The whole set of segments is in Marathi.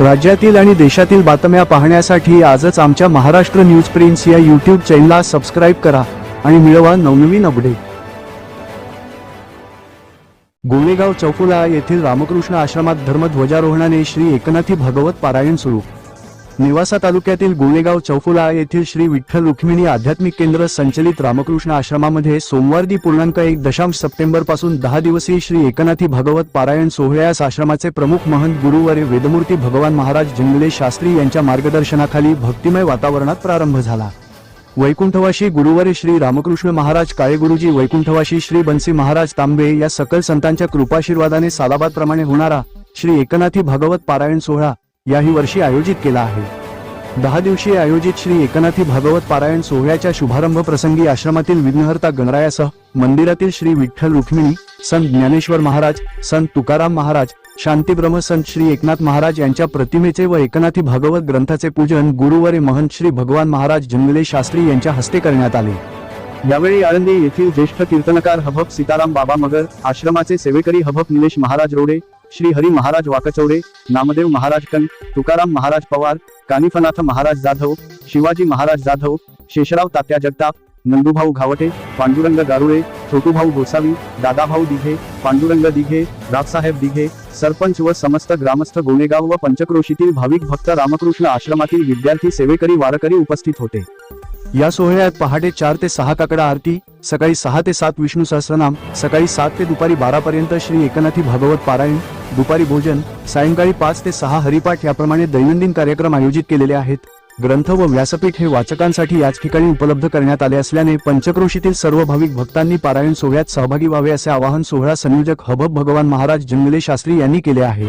राज्यातील आणि देशातील बातम्या पाहण्यासाठी आजच आमच्या महाराष्ट्र न्यूज प्रिन्स या यूट्यूब चॅनलला सबस्क्राईब करा आणि मिळवा नवनवीन अपडेट गोळेगाव चौफुला येथील रामकृष्ण आश्रमात धर्मध्वजारोहणाने श्री एकनाथी भागवत पारायण सुरू. निवासा तालुक्यातील गोळेगाव चौफुला येथील श्री विठ्ठल रुक्मिणी आध्यात्मिक केंद्र संचलित रामकृष्ण आश्रमामध्ये सोमवारदी पूर्णांक एक दशांश सप्टेंबरपासून दहा दिवसीय श्री एकनाथी भागवत पारायण सोहळ्यास आश्रमाचे प्रमुख महंत गुरुवारे वेदमूर्ती भगवान महाराज जिंगले शास्त्री यांच्या मार्गदर्शनाखाली भक्तिमय वातावरणात प्रारंभ झाला. वैकुंठवाशी गुरुवारी श्री रामकृष्ण महाराज काळेगुरुजी वैकुंठवाशी श्री बन्सी महाराज तांबे या सकल संतांच्या कृपाशीर्वादाने सालाबाद प्रमाणे होणारा श्री एकनाथी भागवत पारायण सोहळा याही वर्षी आयोजित केला आहे. दहा दिवशी आयोजित श्री एकनाथी भागवत पारायण सोहळ्याच्या शुभारंभ प्रसंगी आश्रमातील विघ्नहर्ता गणरायासह मंदिरातील श्री विठ्ठल रुक्मिणी संत ज्ञानेश्वर महाराज संत तुकाराम महाराज शांतीब्रह्म संत श्री एकनाथ महाराज यांच्या प्रतिमेचे व एकनाथी भागवत ग्रंथाचे पूजन गुरुवारी महंत श्री भगवान महाराज जंगले शास्त्री यांच्या हस्ते करण्यात आले. यावेळी आळंदी येथील ज्येष्ठ कीर्तनकार हभप सीताराम बाबा मगर आश्रमाचे सेवेकरी हभप निलेश महाराज रोडे श्री हरी महाराज वाकचौडे नामदेव महाराज कन तुकाराम महाराज पवार कानिफनाथ महाराज जाधव शिवाजी महाराज जाधव शेषराव तात्या जगताप नंदूभाऊ घावटे पांडुरंग गारुळे छोटूभाऊ गोसावी दादाभाऊ दिघे पांडुरंग दिघे रावसाहेब दिघे सरपंच व समस्त ग्रामस्थ गोणेगाव व पंचक्रोशीतील भाविक भक्त रामकृष्ण आश्रमातील विद्यार्थी सेवेकरी वारकरी उपस्थित होते. या सोहळ्यात पहाटे चार ते सहा काकडा आरती सकाळी सहा ते सात विष्णू सहस्रनाम सकाळी सात ते दुपारी बारा पर्यंत श्री एकनाथी भागवत पारायण दुपारी भोजन सायंकाळी पाच ते सहा हरिपाठ याप्रमाणे दैनंदिन कार्यक्रम आयोजित केलेले आहेत. ग्रंथ व व्यासपीठ हे वाचकांसाठी याच ठिकाणी उपलब्ध करण्यात आले असल्याने पंचक्रोशीतील सर्व भाविक भक्तांनी पारायण सोहळ्यात सहभागी व्हावे असे आवाहन सोहळा संयोजक हबब भगवान महाराज जंगले शास्त्री यांनी केले आहे.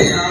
Yeah.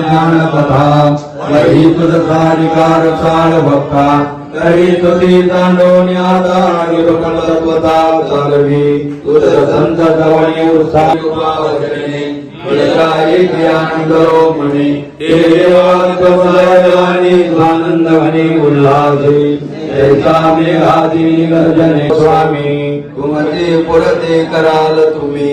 ज्ञानकथा चाल भक्ता तरी तुझी चालवी तुझ संत उत्साही म्हणे आनंद म्हणे उल्हासे जैसा मेघादी गर्जने स्वामी कुमते पुरते कराल तुम्ही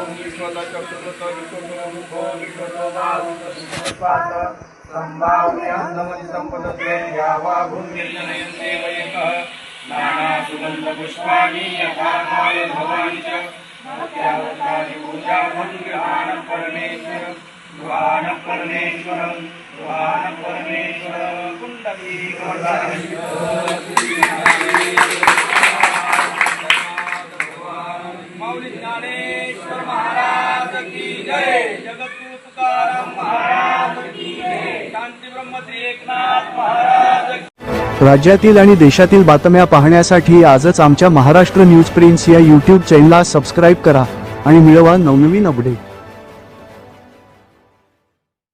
ॐ विश्वतचक्षुरुत विश्वतो यावा भूमिर्जनयन्ते वयकः नानासुगन्धपुष्पाणि यथा भवानि च। मत्यावतानि पूजामं गृहाणं परमेश्वर। गृहाणं परमेश्वरं गृहाणं परमेश्वर ज्ञानेश्वर महाराज की जय। जगद्गुरु तुकाराम महाराज की जय। शांती ब्रह्मश्री एकनाथ महाराज राज्यातील आणि देशातील बातम्या पाहण्यासाठी आजच आमच्या महाराष्ट्र न्यूज प्रिन्स या यूट्यूब चॅनलला सबस्क्राईब करा आणि मिळवा नवनवीन अपडेट